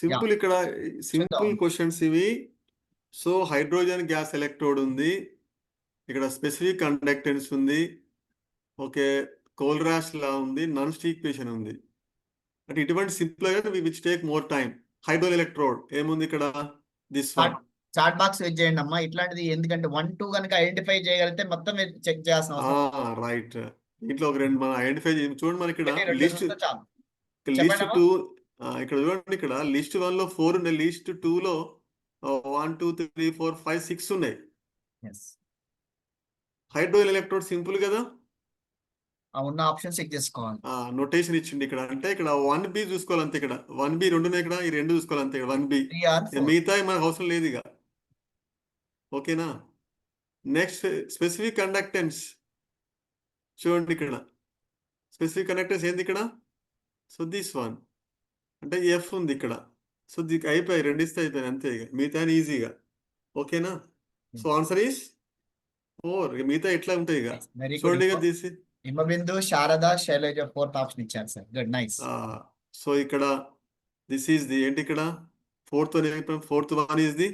Simple ఇక్కడ simple. Questions ఇవి. So hydrogen gas electrode ఉంది. ఇక్కడ స్పెసిఫిక్ కండక్టెన్స్ ఉంది. ఓకే కోల్ ర్యాష్ లా ఉంది. నాన్ ఈక్వేషన్ ఉంది. అంటే ఇటువంటి simple which take more time. Hydrogen electrode ఏముంది ఇక్కడ? This one chat box wait చేయండి అమ్మా. ఇట్లాంటిది ఎందుకంటే వన్ టూ కనుక ఐడెంటిఫై చేయగలిగితే మొత్తం చెక్ చేయాల్సిన అవసరం. రైట్. దీంట్లో ఒక రెండు మనం ఐడెంటిఫై చూడండి మన ఇక్కడ లిస్ట్ చూస్తే లిస్ట్ టూ ఇక్కడ చూడండి ఇక్కడ లిస్ట్ వన్లో ఫోర్ ఉన్నాయి. లిస్ట్ టూ లో one two three four five six ఉన్నాయి. హైడ్రోజన్ ఎలక్ట్రోడ్ సింపుల్ కదా? ఉన్న ఆప్షన్ చెక్ చేసుకోవాలి. నోటేషన్ ఇచ్చింది ఇక్కడ. అంటే ఇక్కడ వన్ బి చూసుకోవాలి అంతే ఇక్కడ. వన్ బి రెండు ఉన్నాయి ఇక్కడ. ఈ రెండు చూసుకోవాలి అంతే వన్ బి మిగతా మనకు అవసరం లేదు ఇక. ఓకేనా? నెక్స్ట్ స్పెసిఫిక్ కండక్టెన్స్ చూడండి ఇక్కడ. స్పెసిఫిక్ కండక్టెన్స్ ఏంది ఇక్కడ? సో దిస్ వన్ అంటే ఎఫ్ ఉంది ఇక్కడ. సో దీనికి అయిపోయి రెండు ఇస్తే అయిపోయాయి అంతే ఇక. మిగతా ఈజీగా. ఓకేనా? So answer is four. మిగతా ఎట్లా ఉంటాయి ఇక? చూడండి ఇక తీసి. హిమబిందు శారద శైలజ ఫోర్త్ ఆప్షన్ ఇచ్చారు సార్ గుడ్ నైస్ సో ఇక్కడ దిస్ ఈస్ ది ఏంటి ఇక్కడ? Fourth fourth one is the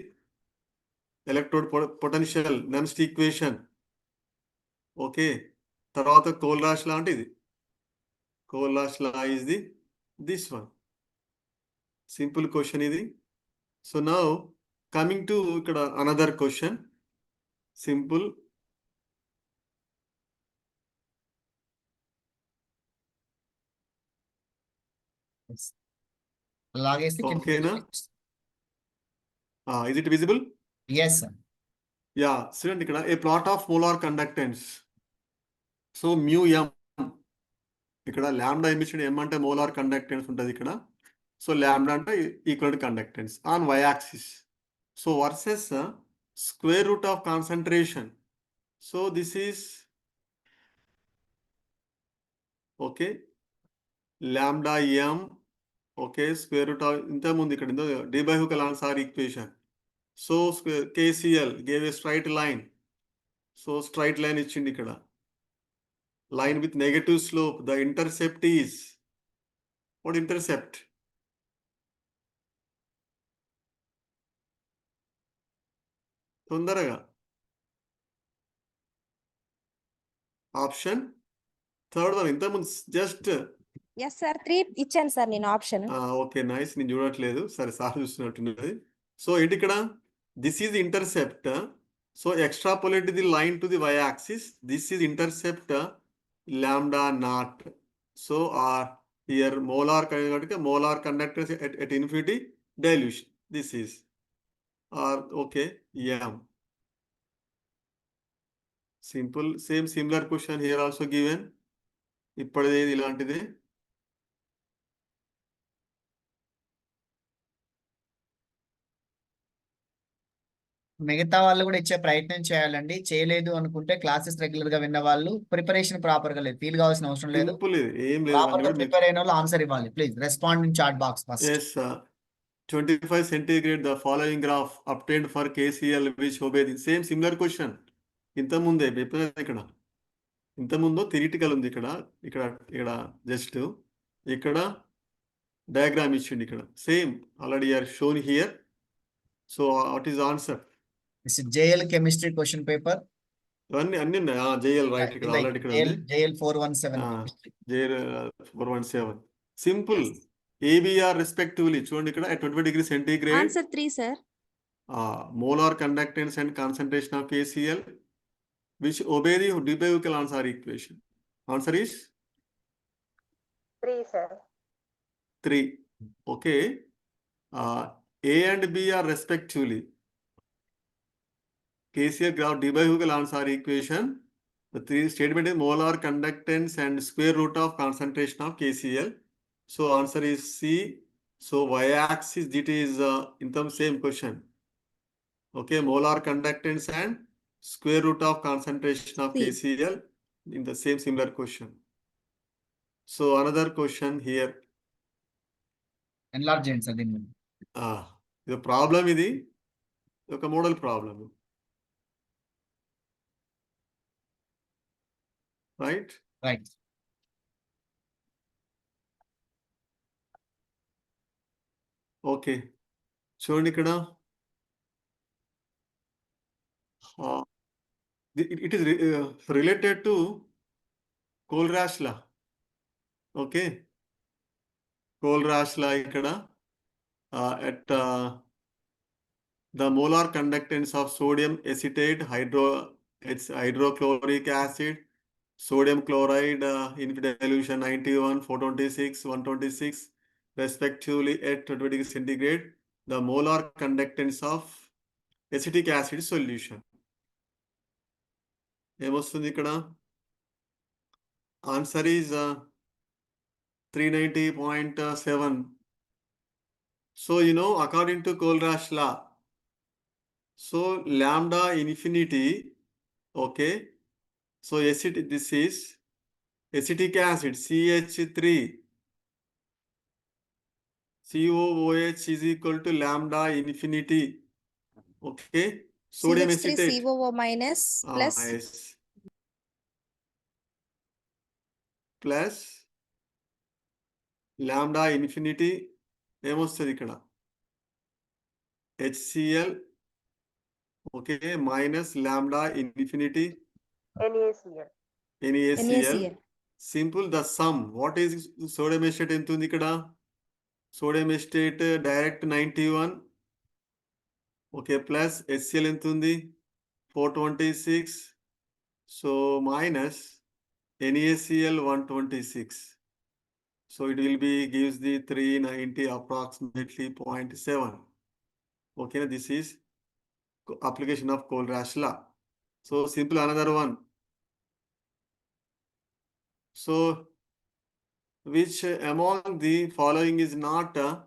electrode potential next equation okay. తర్వాత కోల్ రాష్ లాంటిది Kohlrausch law is the this one simple question ఇది. సో నౌ కమింగ్ టు ఇక్కడ another question. Simple. లాగేసి ఓకేనా? Is it visible yes yeah చూడండి ఇక్కడ a plot of molar conductance so mu M ఇక్కడ lambda emission m అంటే molar conductance ఉంటుంది ఇక్కడ. సో ల్యాండా అంటే equal conductance on Y axis so versus square root of concentration so this is okay. Lambda M okay square root of ఇంతకుముందు ఇక్కడ ఇంత Debye Hückel answer equation. So KCl gave a straight line so straight line ఇచ్చింది ఇక్కడ. Line with negative slope the intercept is what intercept తొందరగా. Option. Third one ఇంతకుముందు just yes sir three ఇచ్చాను sir నేను option. Okay nice. నేను చూడట్లేదు. సరే sir చూస్తున్నట్టున్నది. సో ఏంటి ఇక్కడ? This is intercept so extrapolate the line to the Y axis this is intercept lambda not so are here molar కాబట్టి molar conductors at infinity dilution this is are okay am. Simple same similar question here also given. ఇప్పటిదే ఇలాంటిదే. మిగతా వాళ్ళు కూడా ఇచ్చే ప్రయత్నం చేయాలండి. చేయలేదు అనుకుంటే క్లాసెస్ రెగ్యులర్గా విన్న వాళ్ళు ప్రిపరేషన్ ప్రాపర్గా లేదు. ఫీల్ కావాల్సిన అవసరం లేదు. ప్రాపర్గా ప్రిపేర్ అయిన వాళ్ళు ఆన్సర్ ఇవ్వాలి. Please respond in chat box first. 25 centigrade, the following graph obtained for KCL which obey the same similar question. ఇంత ముందే ఇక్కడ? ఇంత ముందు థిరిటికల్ ఉంది ఇక్కడ. ఇక్కడ ఇక్కడ జస్ట్ ఇక్కడ డయాగ్రామ్ ఇచ్చిండి ఇక్కడ. Same already are shown here so what is answer JL chemistry question paper ఇవన్నీ అన్ని ఉన్నాయి. జేఎల్ రైట్ ఇక్కడ ఆల్రెడీ ఇక్కడ JL four one seven. JL four one seven simple ABR respectively చూడండి ఇక్కడ twenty degree centigrade answer three sir uh, molar conductance and concentration of KCl which obey the Debye-Hückel answer equation. Answer is three sir three. Okay. Uh, A and B are respectively. KCl graph Debye-Hückel answer equation. The three statement is molar conductance and square root of concentration of KCl. So answer is C. So y-axis dt is uh, in the same question. Okay, molar conductance and square root of concentration of KCl in the same similar question. So another question here. Enlargents are the Ah, the problem is the model problem. Right? Right. Okay చూడండి ఇక్కడ it is related to Kohlrausch law okay Kohlrausch law ఇక్కడ at the molar conductance of sodium acetate hydro it's hydrochloric acid sodium chloride uh, in dilution 91 426 126 respectively at 20 degree centigrade the molar conductance of acetic acid solution ఏమొస్తుంది ఇక్కడ answer is three ninety point seven so you know according to Kohlrausch law So lambda infinity, okay. So acetic, this is acetic acid CH3. COOH is equal to lambda infinity. Okay. Sodium CH3 acetate. COO minus Ah, plus yes. Plus lambda infinity ఏమొస్తుంది ఇక్కడ HCl okay minus lambda infinity NaCl. NaCl NaCl. Simple the sum what is sodium acetate ఎంత ఉంది ఇక్కడ sodium acetate direct ninety one okay plus SCl ఎంత ఉంది? Four twenty six so minus NaCl one twenty six so it will be gives the three ninety approximately point seven ఓకేనా this is application of Kohl Kohlrausch law. So simple another one so which among the following is not a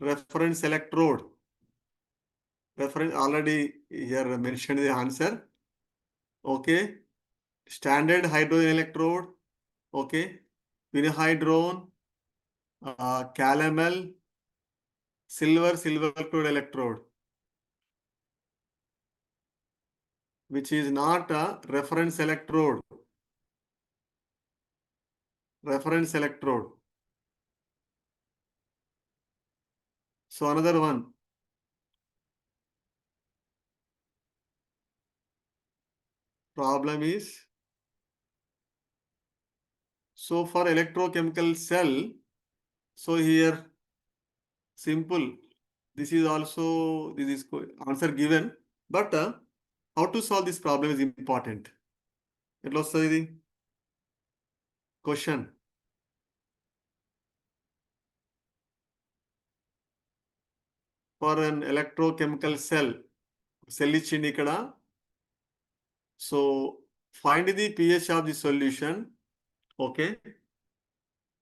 reference electrode? Reference already here mentioned the answer. Okay. Standard hydrogen electrode. Okay. Vinhydrone. Uh, calomel. Silver silver chloride electrode. which is not a reference electrode reference electrode. So another one. Problem is, so for electrochemical cell, so here simple, this is also, this is answer given, but uh, how to solve this problem is important. It was uh, the question. For an electrochemical cell cell ఇచ్చింది ఇక్కడ. So find the pH of the solution. Okay.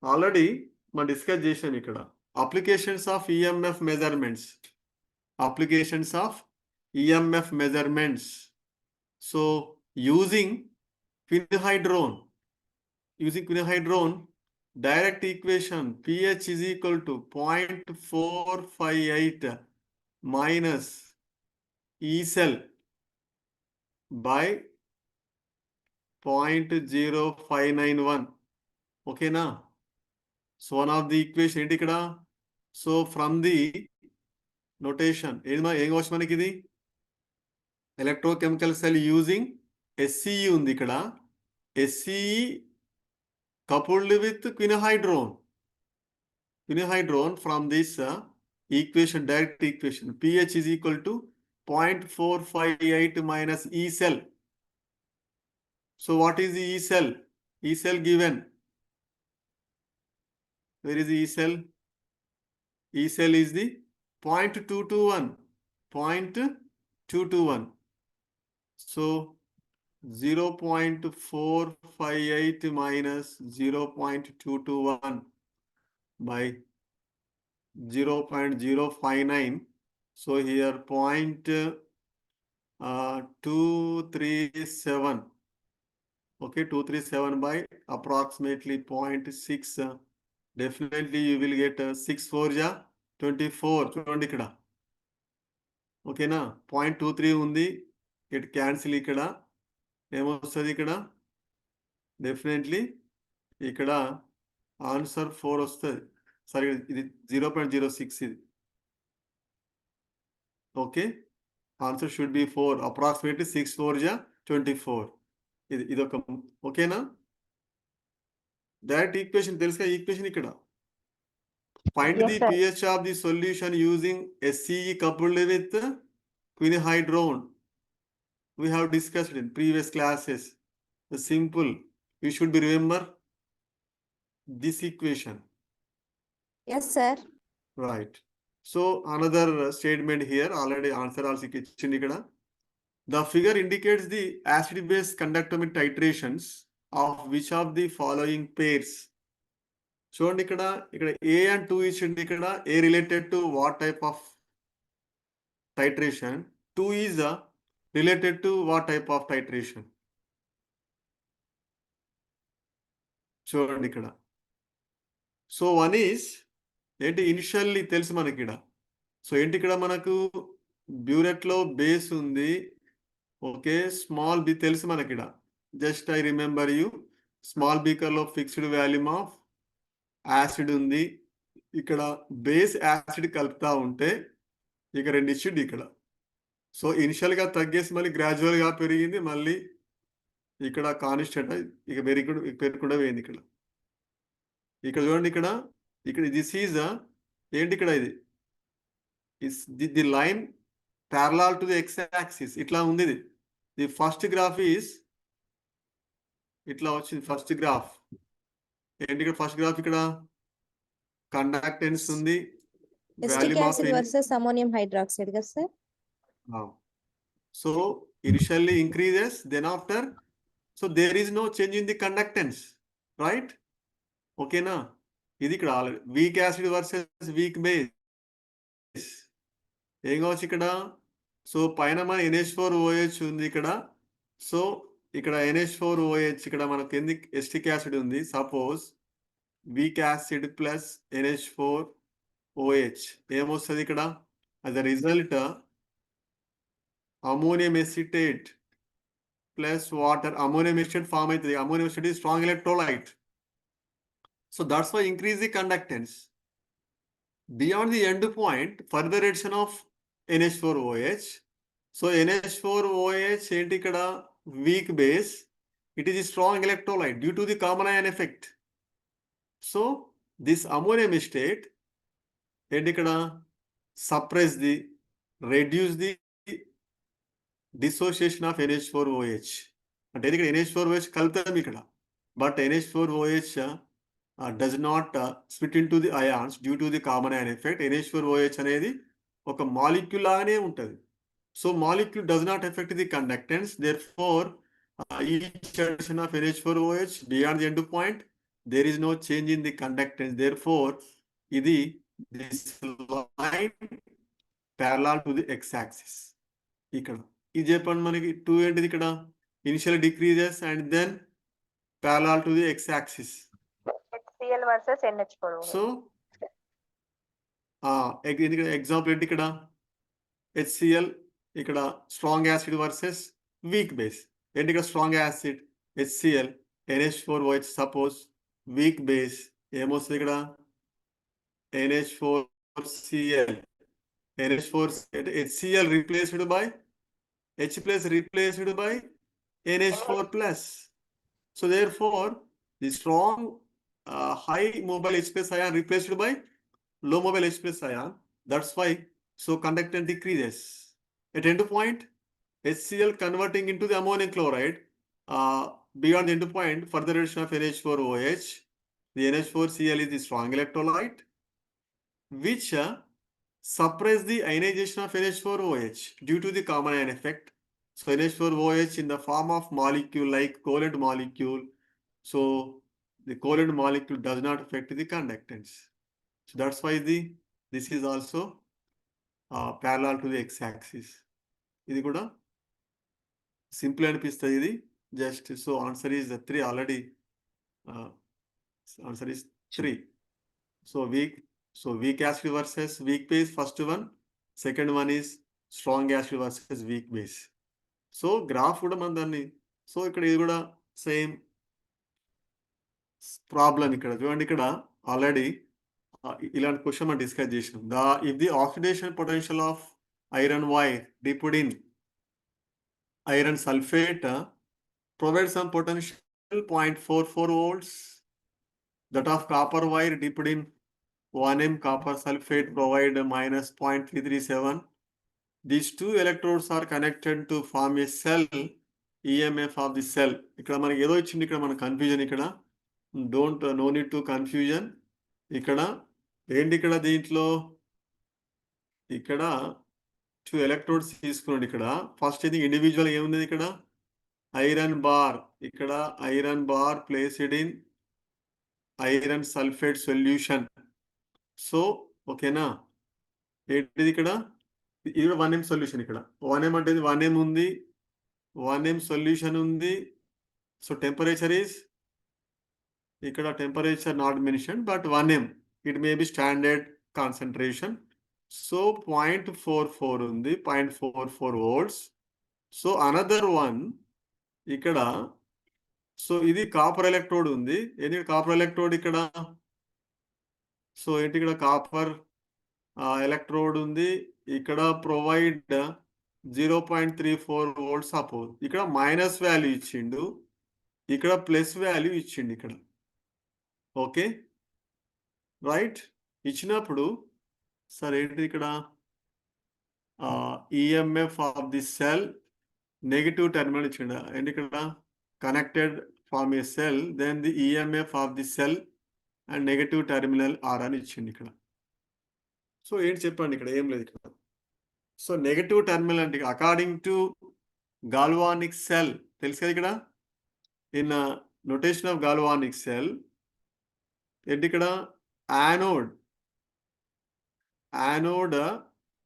Already మనం discuss చేశాను ఇక్కడ. Applications of EMF measurements. Applications of EMF measurements. So using quinhydrone using quinhydrone direct equation pH is equal to point four five eight minus E cell by 0.0591. Okay na? So one of the equation ఏంటి ఇక్కడ? So from the notation ఏది మా ఏం కావచ్చు మనకి ఇది? Electrochemical cell using SCE ఉంది ఇక్కడ. SCE coupled with quinhydrone quinhydrone from this equation, direct equation. pH is equal to 0.458 minus E cell. So what is the E cell? E cell given. Where is the E cell? E cell is the 0.221. 0.221. So 0 0.458 minus 0 0.221 by zero point zero five nine. So here point uh two three seven. Okay, two three seven by approximately point six. uh, Definitely you will get uh, six four ja twenty four. చూడండి ఇక్కడ ఓకేనా point two three ఉంది it cancel ఇక్కడ ఏమొస్తుంది ఇక్కడ definitely ఇక్కడ answer four వస్తుంది సరే ఇది జీరో పాయింట్ జీరో సిక్స్ ఇది okay answer should be four approximately six four జా ట్వంటీ ఫోర్ ఇది ఇదొక ఓకేనా డైరెక్ట్ ఈక్వేషన్ తెలుసుగా ఈక్వేషన్ ఇక్కడ find the. PH of the solution using SCE coupled with quinihydrone we have discussed in previous classes the simple you should be remember this equation yes sir right so another uh, statement here already answer also ఇచ్చింది ఇక్కడ the figure indicates the acid base conductometer titrations of which of the following pairs చూడండి ఇక్కడ ఇక్కడ ఏ and two ఇచ్చింది ఇక్కడ a related to what type of titration 2 is uh, related to what type of titration చూడండి ఇక్కడ so one is ఏంటి initially తెలుసు మనకి ఇక్కడ. సో ఏంటి ఇక్కడ మనకు? బ్యూరెట్లో బేస్ ఉంది. ఓకే స్మాల్ బి తెలుసు మనకి ఇక్కడ. Just I remember you small బీకర్లో fixed volume of acid ఉంది. ఇక్కడ బేస్ యాసిడ్ కలుపుతా ఉంటే ఇక రెండు ఇచ్చిండు ఇక్కడ. సో ఇనిషియల్గా తగ్గేసి మళ్ళీ గ్రాడ్యువల్గా పెరిగింది. మళ్ళీ ఇక్కడ కాన్స్టెంట్ ఇక పెరిగి పెరగకుండా పోయింది ఇక్కడ. ఇక్కడ చూడండి ఇక్కడ. ఇక్కడ దిస్ ఈజ్ ఏంటి ఇక్కడ ఇది? The the line parallel to the X axis ఇట్లా ఉంది ఇది. ది ఫస్ట్ గ్రాఫ్ ఈస్ ఇట్లా వచ్చింది ఫస్ట్ గ్రాఫ్ ఏంటి ఇక్కడ ఫస్ట్ గ్రాఫ్ ఇక్కడ? కండక్టెన్స్ ఉంది. Acetic volume of acid versus ammonium hydroxide కదా sir Now, so initially increases, then after, ఇది ఇక్కడ already weak acid versus weak base ఏం కావచ్చు ఇక్కడ? సో పైన మన ఎన్హెచ్ ఫోర్ ఓహెచ్ ఉంది ఇక్కడ. సో ఇక్కడ ఎన్హెచ్ ఫోర్ ఓఎహెచ్ ఇక్కడ మనకు ఎందుకు ఎస్టిక్ యాసిడ్ ఉంది? Suppose weak acid plus NH four OH ఏమొస్తుంది ఇక్కడ? అది result ammonium acetate plus water ammonium acetate form అవుతుంది. Ammonium acetate strong electrolyte so that's why increase the conductance beyond the end point further addition of NH4OH so NH4OH ఏంటి ఇక్కడ weak base it is a strong electrolyte due to the common ion effect so this ammonium acetate ఏంటి ఇక్కడ suppress the reduce the dissociation of NH4OH అంటే ఇది ఇక్కడ NH4OH కలుపుతాం ఇక్కడ but NH4OH does not spit in to the ions due to the common ion effect effect. NH4OH అనేది ఒక molecule లాగానే ఉంటుంది. So molecule does not effect the conductance therefore each addition of NH4OH beyond the end point there is no change in the conductance therefore ఇది this line to the X axis ఇక్కడ. ఇది చెప్పండి మనకి two ఏంటిది ఇక్కడ? Initial decreases and then parallel to the X axis HCl versus NH4. So example ఏంటి ఇక్కడ? HCl ఇక్కడ strong acid versus weak base ఏంటి ఇక్కడ strong acid HCl NH four OH suppose weak base ఏమొస్తుంది ఇక్కడ? NH four Cl NH four HCl replaced by H plus replaced by NH four plus so therefore the strong uh, high mobile H ion replaced by low mobile H ion. That's why so conductance decreases. At end point, HCl converting into the ammonium chloride uh, beyond the end point, further addition of NH4OH. The NH4Cl is the strong electrolyte, which uh, suppress the ionization of NH4OH due to the common ion effect. So NH4OH in the form of molecule like covalent molecule. So the covalent molecule does not affect the conductance. So that's why the this is also uh, parallel to the x-axis. ఇది కూడా simple అనిపిస్తుంది ఇది. Just so answer is three already answer is three so weak so weak acid versus weak base first one second one is strong acid versus weak base so graph కూడా మన దాన్ని so ఇక్కడ ఇది కూడా same problem ఇక్కడ. చూడండి ఇక్కడ already ఇలాంటి క్వశ్చన్ మనం డిస్కస్ చేసిన. The if the oxidation potential of iron wire dipped in iron sulphate provide some potential point four four volts that of copper wire dipped in one M copper sulphate provide minus point three three seven these two electrodes are connected to form a cell EMF of the cell ఇక్కడ మనకి ఏదో ఇచ్చింది ఇక్కడ మన confusion ఇక్కడ. Don't no need to confusion ఇక్కడ ఏంటి ఇక్కడ దీంట్లో ఇక్కడ టూ ఎలక్ట్రోడ్స్ తీసుకున్నాడు ఇక్కడ. ఫస్ట్ ఇది ఇండివిజువల్ ఏముంది ఇక్కడ? ఐరన్ బార్ ఇక్కడ iron bar placed in iron sulphate solution so ఓకేనా? ఏంటిది ఇక్కడ? ఇది వన్ ఎం సొల్యూషన్ ఇక్కడ. వన్ ఎం అంటే వన్ ఎం ఉంది. వన్ ఎం సొల్యూషన్ ఉంది. సో టెంపరేచర్ ఈస్ ఇక్కడ temperature not mention but one M it may be standard concentration so point four four ఉంది point four four volts so another one ఇక్కడ. So ఇది copper electrode ఉంది. ఎందుకంటే copper electrode ఇక్కడ? So ఏంటి ఇక్కడ copper electrode ఉంది. ఇక్కడ provide zero point three four volts oppose ఇక్కడ మైనస్ వాల్యూ ఇచ్చిండు. ఇక్కడ ప్లస్ వాల్యూ ఇచ్చిండు ఇక్కడ. ఓకే? రైట్. ఇచ్చినప్పుడు సార్ ఏంటి ఇక్కడ? EMF of the cell negative terminal ఇచ్చిండ. ఏంటి ఇక్కడ? Connected form a cell then the EMF of the cell and negative terminal are అని ఇచ్చింది ఇక్కడ. సో ఏంటి చెప్పండి ఇక్కడ? ఏం లేదు ఇక్కడ. సో నెగటివ్ టెర్మినల్ అంటే అకార్డింగ్ టు గాల్వానిక్ సెల్ తెలుసు కదా ఇక్కడ? In notation of galvanic cell ఏంటి ఇక్కడ anode. Anode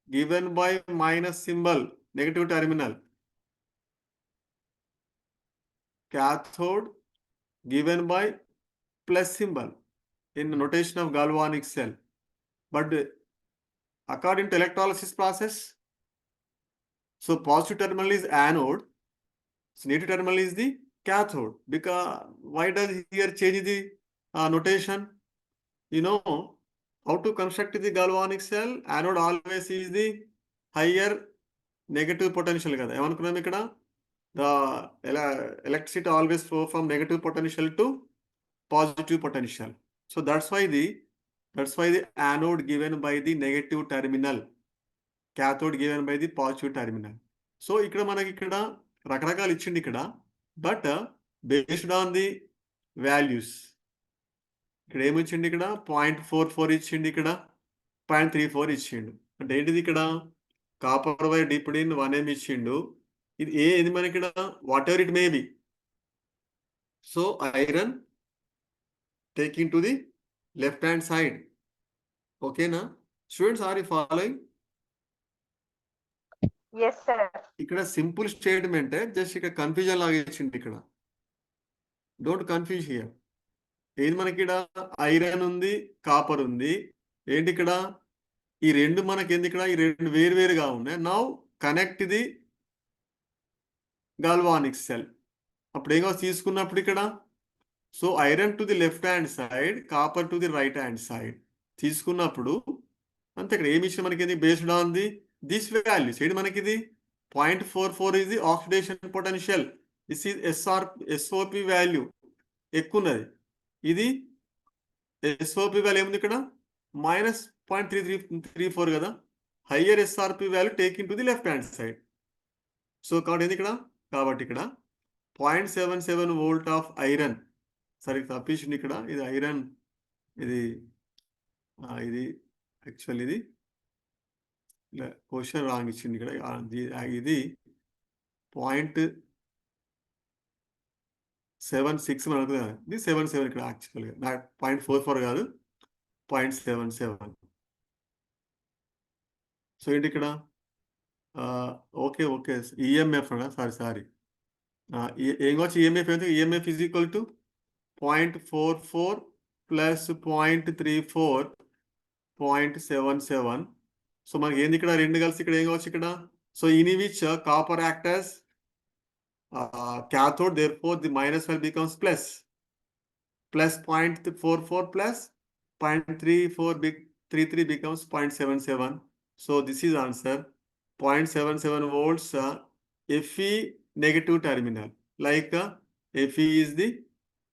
given by minus symbol negative terminal. Cathode given by plus symbol in notation of galvanic cell but according to electrolysis process so positive terminal is anode negative terminal is the cathode because why does here change the uh, notation? You know how to construct the galvanic cell? Anode always is the higher negative potential కదా ఏమనుకున్నాం ఇక్కడ the electricity always flow from negative potential to positive potential. So that's why the that's why the anode given by the negative terminal, cathode given by the positive terminal. So ఇక్కడ మనకి ఇక్కడ రకరకాలు ఇచ్చింది ఇక్కడ but based on the values ఇక్కడ ఏమిచ్చిండు ఇక్కడ? Point four four ఇచ్చిండు ఇక్కడ. పాయింట్ త్రీ ఫోర్ ఇచ్చిండు. అంటే ఏంటిది ఇక్కడ? Copper wire dipped in one M ఇచ్చిండు. ఇది ఏ ఇది మనకి ఇక్కడ? Whatever it may be so iron taking to the left hand side ఓకేనా స్టూడెంట్స్ ఆర్ యూ ఫాలోయింగ్ ఇక్కడ సింపుల్ స్టేట్మెంట్ జస్ట్ ఇక్కడ కన్ఫ్యూజన్ లాగా ఇచ్చింది ఇక్కడ. డోంట్ కన్ఫ్యూజ్ హియర్ ఏది మనకి ఇక్కడ ఐరన్ ఉంది కాపర్ ఉంది. ఏంటి ఇక్కడ ఈ రెండు మనకి ఏంది ఇక్కడ ఈ రెండు వేరు వేరుగా ఉన్నాయి. Now connect the galvanic cell. అప్పుడు ఏం తీసుకున్నప్పుడు ఇక్కడ so iron to the left hand side copper to the right hand side తీసుకున్నప్పుడు అంతే ఇక్కడ ఏమి ఇచ్చిన మనకి ఇది based on the? This values ఏంటి మనకి ఇది పాయింట్ ఫోర్ ఫోర్ ఇది the oxidation potential. This is SR SOP value. ఎక్కువ ఉన్నది ఇది ఎస్ఓపి వాల్యూ ఏముంది ఇక్కడ? Minus point three three three four కదా? Higher SRP value taking to the left hand side so కాబట్టి ఏంది ఇక్కడ? కాబట్టి ఇక్కడ point seven seven volt of iron సరే తప్పించింది ఇక్కడ. ఇది ఐరన్ ఇది ఇది యాక్చువల్ ఇది. క్వశ్చన్ రాంగ్ ఇచ్చింది ఇక్కడ. ఇది పాయింట్ సెవెన్ సిక్స్ మనకు ఇది సెవెన్ సెవెన్ ఇక్కడ యాక్చువల్గా నా పాయింట్ ఫోర్ ఫోర్ కాదు పాయింట్ సెవెన్ సెవెన్ సో ఏంటి ఇక్కడ? ఓకే ఓకే ఈఎంఎఫ్ అన్నా? సారీ సారీ ఏం కావచ్చు? ఈఎంఎఫ్ ఏంటి EMF is equal to point four four plus point three four point seven seven so మనకి ఏంది ఇక్కడ? రెండు కలిసి ఇక్కడ ఏం కావచ్చు ఇక్కడ? So in which copper acts as uh, cathode therefore the minus value becomes plus plus point four four plus point three four big three three becomes point seven seven so this is answer 0.77 volts uh, Fe negative terminal. Like uh, Fe is the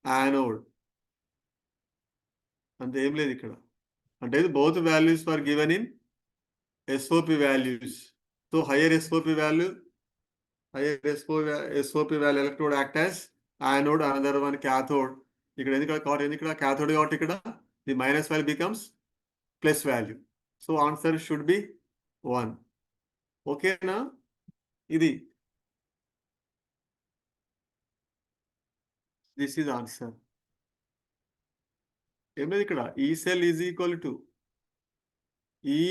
anode. అంత ఏం లేదు ఇక్కడ అంటే both values for given in SOP values so higher SOP value SOP value electrode act as anode another one cathode ఇక్కడ ఎందుకు కాబట్టి ఎందుకు cathode కాబట్టి ఇక్కడ the minus value becomes plus value. So answer should be one. ఓకేనా? ఇది. This is answer. ఏం ఇక్కడ. E cell is equal to E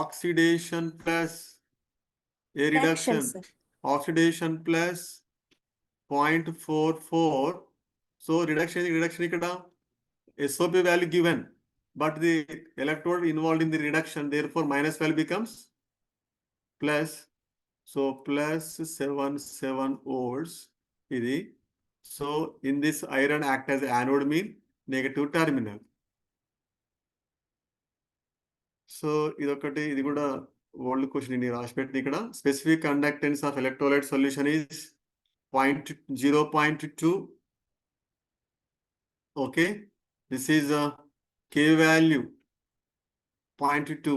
oxidation plus E Reaction, oxidation plus point four four so reduction reduction ఇక్కడ SOP value given but the electrode involve in the reduction therefore minus value becomes plus so plus seven seven volts ఇది. So in this iron act as anode mean negative terminal so ఇదొకటి ఇది కూడా old question ఇది రాసి పెట్టింది ఇక్కడ specific conductance of electrolyte solution is point zero point two okay this is K value point two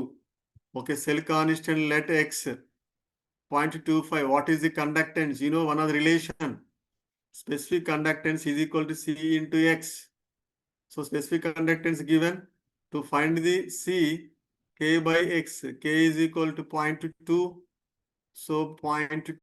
okay cell constant let X point two five what is the conductance you no one of relation specific conductance is equal to C into X so specific conductance given to find the C k by x, k is equal to 0.2, so 0.2